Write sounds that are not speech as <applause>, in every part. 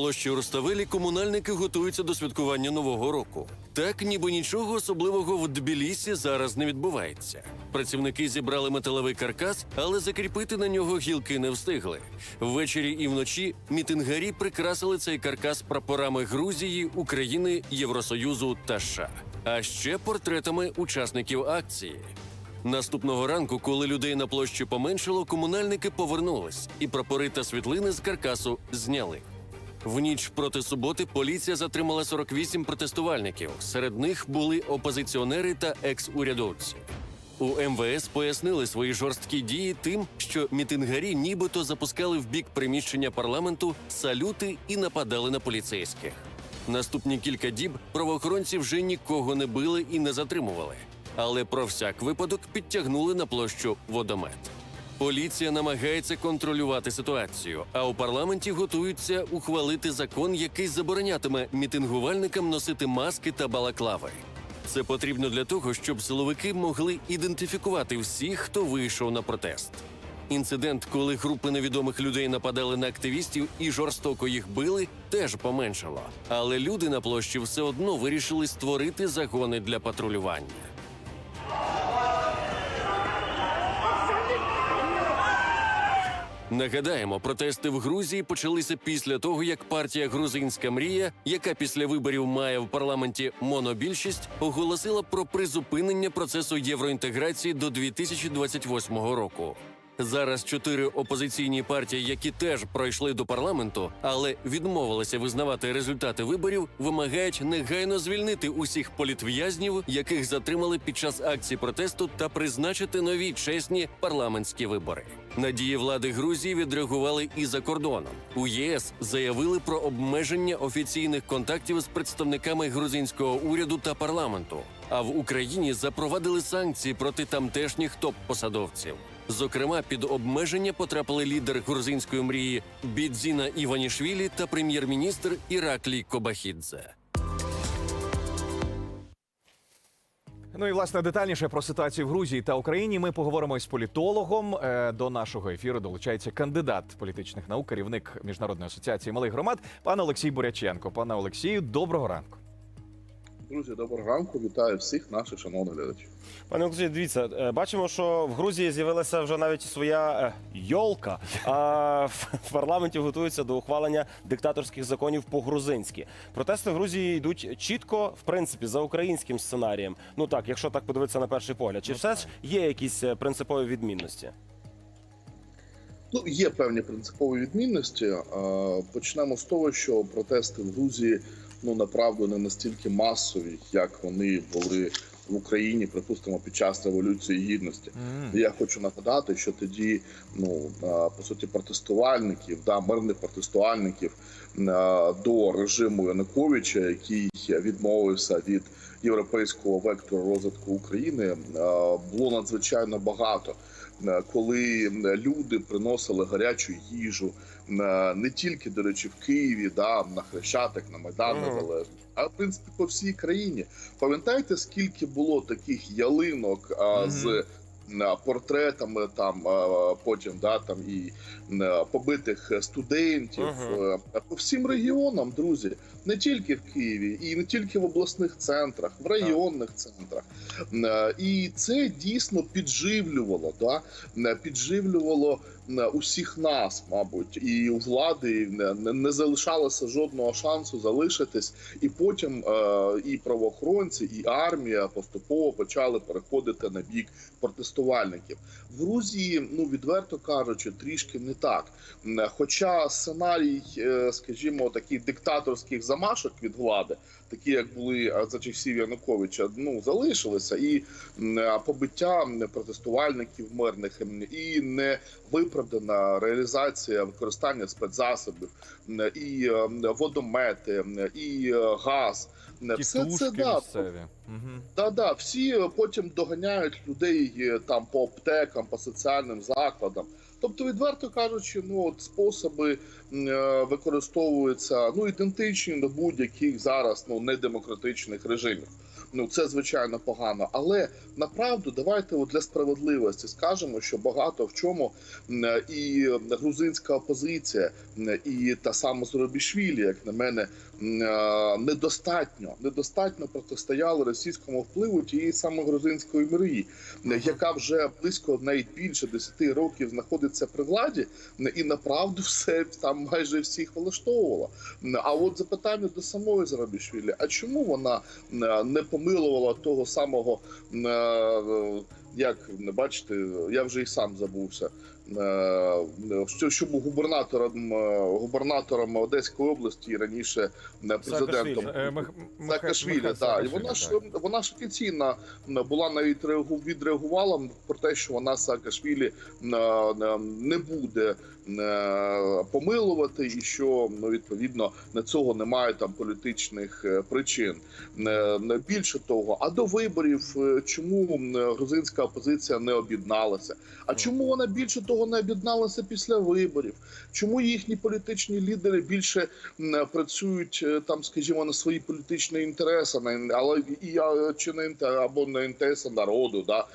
Площі Руставелі комунальники готуються до святкування нового року. Так, ніби нічого особливого в Тбілісі зараз не відбувається. Працівники зібрали металевий каркас, але закріпити на нього гілки не встигли. Ввечері і вночі мітингарі прикрасили цей каркас прапорами Грузії, України, Євросоюзу та США, а ще портретами учасників акції. Наступного ранку, коли людей на площі поменшало, комунальники повернулись, і прапори та світлини з каркасу зняли. В ніч проти суботи поліція затримала 48 протестувальників. Серед них були опозиціонери та екс-урядовці. У МВС пояснили свої жорсткі дії тим, що мітингарі нібито запускали в бік приміщення парламенту салюти і нападали на поліцейських. Наступні кілька діб правоохоронці вже нікого не били і не затримували, але про всяк випадок підтягнули на площу водомет. Поліція намагається контролювати ситуацію, а у парламенті готуються ухвалити закон, який заборонятиме мітингувальникам носити маски та балаклави. Це потрібно для того, щоб силовики могли ідентифікувати всіх, хто вийшов на протест. Інцидент, коли групи невідомих людей нападали на активістів і жорстоко їх били, теж поменшало. Але люди на площі все одно вирішили створити загони для патрулювання. Нагадаємо, протести в Грузії почалися після того, як партія Грузинська мрія, яка після виборів має в парламенті монобільшість, оголосила про призупинення процесу євроінтеграції до 2028 року. Зараз чотири опозиційні партії, які теж пройшли до парламенту, але відмовилися визнавати результати виборів, вимагають негайно звільнити усіх політв'язнів, яких затримали під час акції протесту, та призначити нові чесні парламентські вибори. Надії влади Грузії відреагували і за кордоном. У ЄС заявили про обмеження офіційних контактів з представниками грузинського уряду та парламенту. А в Україні запровадили санкції проти тамтешніх топ-посадовців. Зокрема, під обмеження потрапили лідер грузинської мрії Бідзіна Іванішвілі та прем'єр-міністр Іраклій Кобахідзе. Ну і власне детальніше про ситуацію в Грузії та Україні ми поговоримо із політологом. Е, До нашого ефіру долучається кандидат політичних наук, керівник міжнародної асоціації малих громад, пан Олексій Буряченко. Пане Олексію, доброго ранку. Друзі, доброго ранку. Вітаю всіх наших шановних глядачів. Пане Олексію, дивіться, е, бачимо, що в Грузії з'явилася вже навіть своя е, йолка. А в парламенті готуються до ухвалення диктаторських законів по-грузинськи. Протести в Грузії йдуть чітко, в принципі, за українським сценарієм. Ну так, якщо так подивитися на перший погляд, чи все ж є якісь е, принципові відмінності? Ну, є певні принципові відмінності. Почнемо з того, що протести в Грузії ну направду не настільки масові, як вони були в Україні, припустимо, під час революції гідності. Я хочу нагадати, що тоді, ну по суті, протестувальників, да, мирних протестувальників до режиму Януковича, який відмовився від європейського вектору розвитку України, е, було надзвичайно багато. Е, Коли люди приносили гарячу їжу е, не тільки, до речі, в Києві, да, на Хрещатик, на Майдан Мгм. Незалежний, а в принципі по всій країні. Пам'ятаєте, скільки було таких ялинок а, -hmm. з портретами, там потім да, там і е, побитих студентів Мгм. е, по всім регіонам, друзі, не тільки в Києві, і не тільки в обласних центрах, в районних центрах. Е, І це дійсно підживлювало, да? е, підживлювало е, усіх нас, мабуть, і у влади не, залишалося жодного шансу залишитись. І потім е, і правоохоронці, і армія поступово почали переходити на бік протестувальників. В Грузії, ну відверто кажучи, трішки не так. Хоча сценарій, е, скажімо, таких диктаторських замашок від влади, такі як були е, за часів Януковича, ну залишилися, і е, побиття протестувальників мирних, і не виправдана реалізація використання спецзасобів, і водомети, і е, М, Все це да, місцеві. Угу. Да, да, всі е, потім доганяють людей е, там по аптекам, по соціальним закладам. Тобто, відверто кажучи, ну от способи е, використовуються ну ідентичні до будь-яких зараз ну недемократичних режимів. Ну це звичайно погано. Але направду давайте от для справедливості скажемо, що багато в чому і грузинська опозиція, і та сама Зоробішвілі, як на мене, е, недостатньо недостатньо протистояли російському впливу тієї самої грузинської мрії, яка вже близько навіть більше 10 років знаходиться при владі, і направду все там майже всіх влаштовувала. А от запитання до самої Зарабішвілі: а чому вона м, не помилувала того самого, е, як бачите, я вже і сам забувся. Е, Що, що був губернатором е, губернатором Одеської області і раніше е, президентом Саакашвілі. Так. І вона ж вона ж офіційно була навіть реагу- відреагувала про те, що вона Саакашвілі не буде помилувати, і що ну, відповідно на цього немає там політичних причин. Більше того, а до виборів чому грузинська опозиція не об'єдналася? А чому вона більше того не об'єдналася після виборів? Чому їхні політичні лідери більше працюють е, там, скажімо, на свої політичні інтереси, на але і чи на інте- або на інтереси народу, да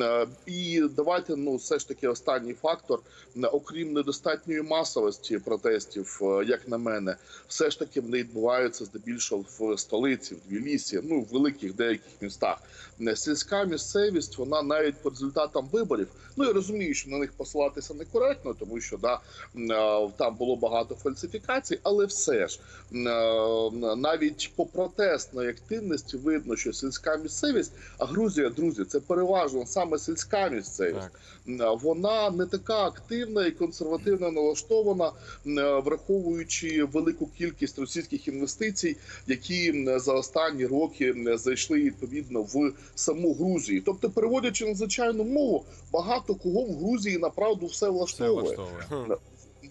Е, і давайте ну все ж таки останній фактор, окрім недостатньої масовості протестів, е, як на мене, все ж таки вони відбуваються здебільшого в столиці, в Тбілісі, ну в великих деяких містах. Е, Сільська місцевість, вона навіть по результатам виборів. Ну я розумію, що на них посилатися некоректно, тому що да е, там було багато фальсифікацій, але все ж е, навіть по протестної активності видно, що сільська місцевість, а Грузія, друзі, це переважно саме сільська місцевість. Так. Вона не така активна і консервативно налаштована, враховуючи велику кількість російських інвестицій, які за останні роки зайшли відповідно в саму Грузію. Тобто, переводячи на звичайну мову, багато кого в Грузії направду все Все влаштовує.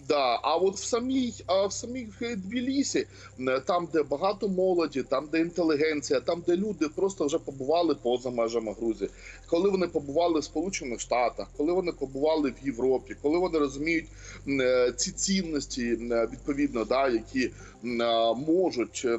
Да, а от в самій, а в самій Тбілісі, м, там, де багато молоді, там, де інтелігенція, там, де люди просто вже побували поза межами Грузії, коли вони побували в Сполучених Штатах, коли вони побували в Європі, коли вони розуміють е, ці цінності, е, відповідно, да, які е, можуть е,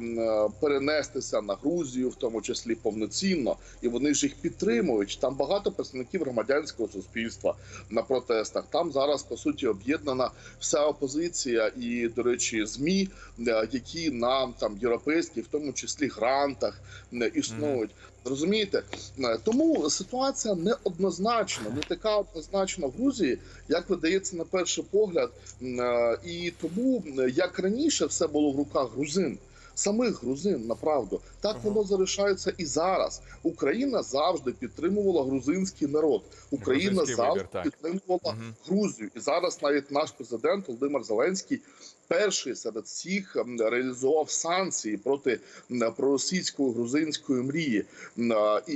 перенестися на Грузію, в тому числі повноцінно, і вони ж їх підтримують. Там багато представників громадянського суспільства на протестах. Там зараз по суті об'єднана вся опозиція і, до речі, змі, е, які на там європейські, в тому числі грантах, не існують. Розумієте, Е, тому ситуація неоднозначна, не така однозначна в Грузії, як видається на перший погляд. Е, І тому, як раніше, все було в руках грузин. Самих грузин направду так Ага. воно залишається і зараз. Україна завжди підтримувала грузинський народ. Україна Грузинський завжди вибір, підтримувала Мгм. Грузію. І зараз навіть наш президент Володимир Зеленський перший серед всіх реалізував санкції проти проросійської грузинської мрії. І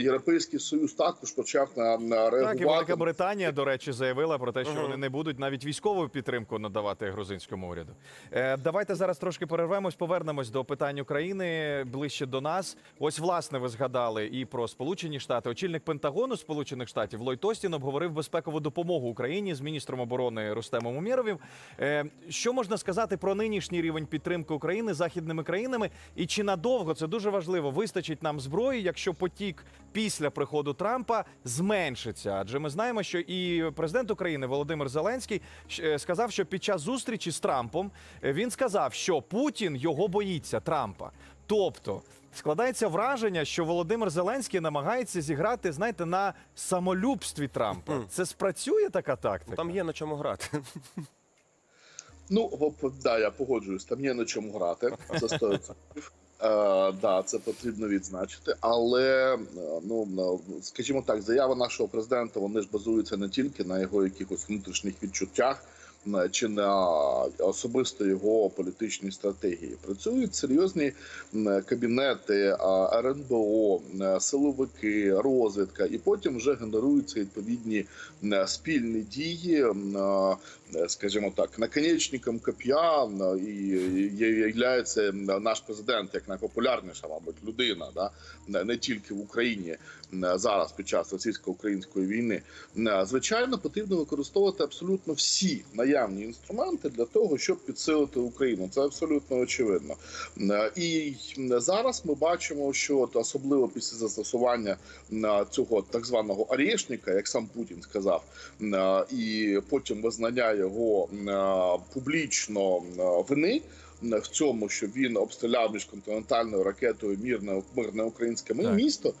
Європейський Союз також почав на, на Так, і. Велика Британія, до речі, заявила про те, що Ага. вони не будуть навіть військову підтримку надавати грузинському уряду. Е, давайте зараз трошки перервемось, повернемось до питань України ближче до нас. Ось, власне, ви згадали і про Сполучені Штати. Очільник Пентагону Сполучених Штатів Ллойд Остін обговорив безпекову допомогу Україні з міністром оборони Рустемом Умєровим. Е, що можна сказати про нинішній рівень підтримки України західними країнами? І чи надовго це дуже важливо? Вистачить нам зброї, якщо потік після приходу Трампа зменшиться? Адже ми знаємо, що і президент України Володимир Зеленський е, сказав, що під час зустрічі з Трампом е, він сказав, що Путін його боїться Трампа. Тобто складається враження, що Володимир Зеленський намагається зіграти, знаєте, на самолюбстві Трампа. Це спрацює така тактика? Ну, Там є на чому грати. Ну, да, я погоджуюсь, там є на чому грати. Це 100%. Е, да, це потрібно відзначити. Але е, ну е, скажімо так, заяви нашого президента вони ж базуються не тільки на його якихось внутрішніх відчуттях. Чи на особисто його політичній стратегії. Працюють серйозні кабінети е, РНБО, е, силовики, розвідка, і потім вже генеруються відповідні спільні дії е, скажімо так, наконечником коп'я е, і є- наш президент як найпопулярніша, мабуть, людина, да не- тільки в Україні е, зараз під час російсько-української війни. Е, Звичайно, потрібно використовувати абсолютно всі наявні інструменти для того, щоб підсилити Україну. Це абсолютно очевидно. Е, І зараз ми бачимо, що особливо після застосування е, цього так званого орешника, як сам Путін сказав, е, і потім визнання його е, публічно е, вини. В цьому, що він обстріляв міжконтинентальною ракетою мирне мирне українське Так. місто,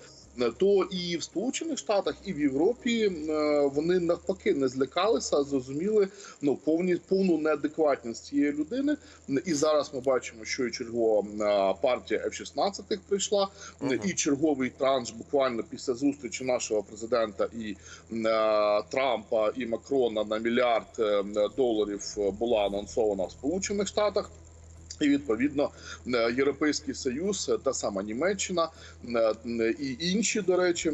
то і в Сполучених Штатах, і в Європі е, вони навпаки не злякалися, зрозуміли ну повні повну неадекватність цієї людини. І зараз ми бачимо, що і чергова е, партія F-16 прийшла, Мгм. і черговий транш буквально після зустрічі нашого президента і е, Трампа і Макрона на мільярд е, доларів е, була анонсована в Сполучених Штатах. І відповідно е, Європейський Союз, е, та сама Німеччина е, і інші, до речі.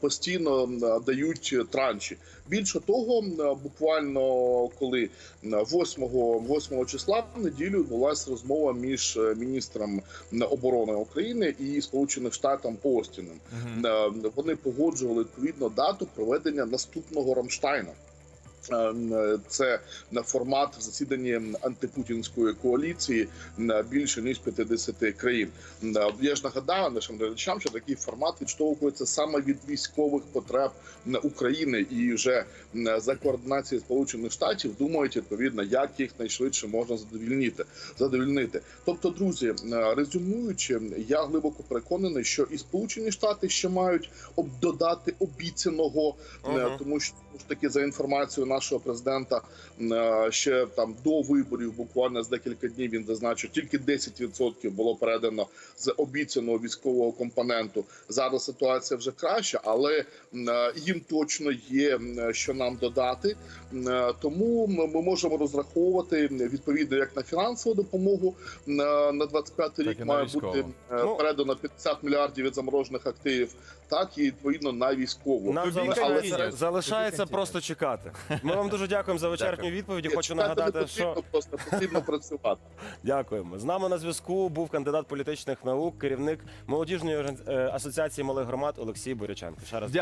Постійно дають транші. Більше того, буквально коли е, 8, 8 числа в неділю відбулася розмова між міністром оборони України і Сполучених Штатів Остіном. Мгм. Е, Вони погоджували відповідно дату проведення наступного Рамштайна. Е, Це на формат засідання антипутінської коаліції на більше ніж 50 країн. Е, Я ж нагадаю нашим глядачам, що такий формат відштовхується саме від військових потреб України, і вже е, за координації Сполучених Штатів думають відповідно, як їх найшвидше можна задовільнити. задовільнити. Тобто, друзі, резюмуючи, я глибоко переконаний, що і Сполучені Штати ще мають додати обіцяного, Мгм. тому що ж таки за інформацією нашого президента е, ще там до виборів, буквально з декілька днів він зазначив, тільки 10% було передано з обіцяного військового компоненту. Зараз ситуація вже краща, але е, їм точно є е, що нам додати. Тому ми можемо розраховувати відповідно як на фінансову допомогу на, на 25 рік і має бути Ну, передано 50 мільярдів від заморожених активів, так і відповідно на військову. Нам Тобі залишається, залишається просто чекати. Ми вам дуже дякуємо за Дякую. відповіді. Хочу чекати не нагадати, потрібно, що просто потрібно <laughs> працювати. дякуємо. З нами на зв'язку був кандидат політичних наук, керівник молодіжної орган- е, асоціації малих громад Олексій Боряченко. Ще раз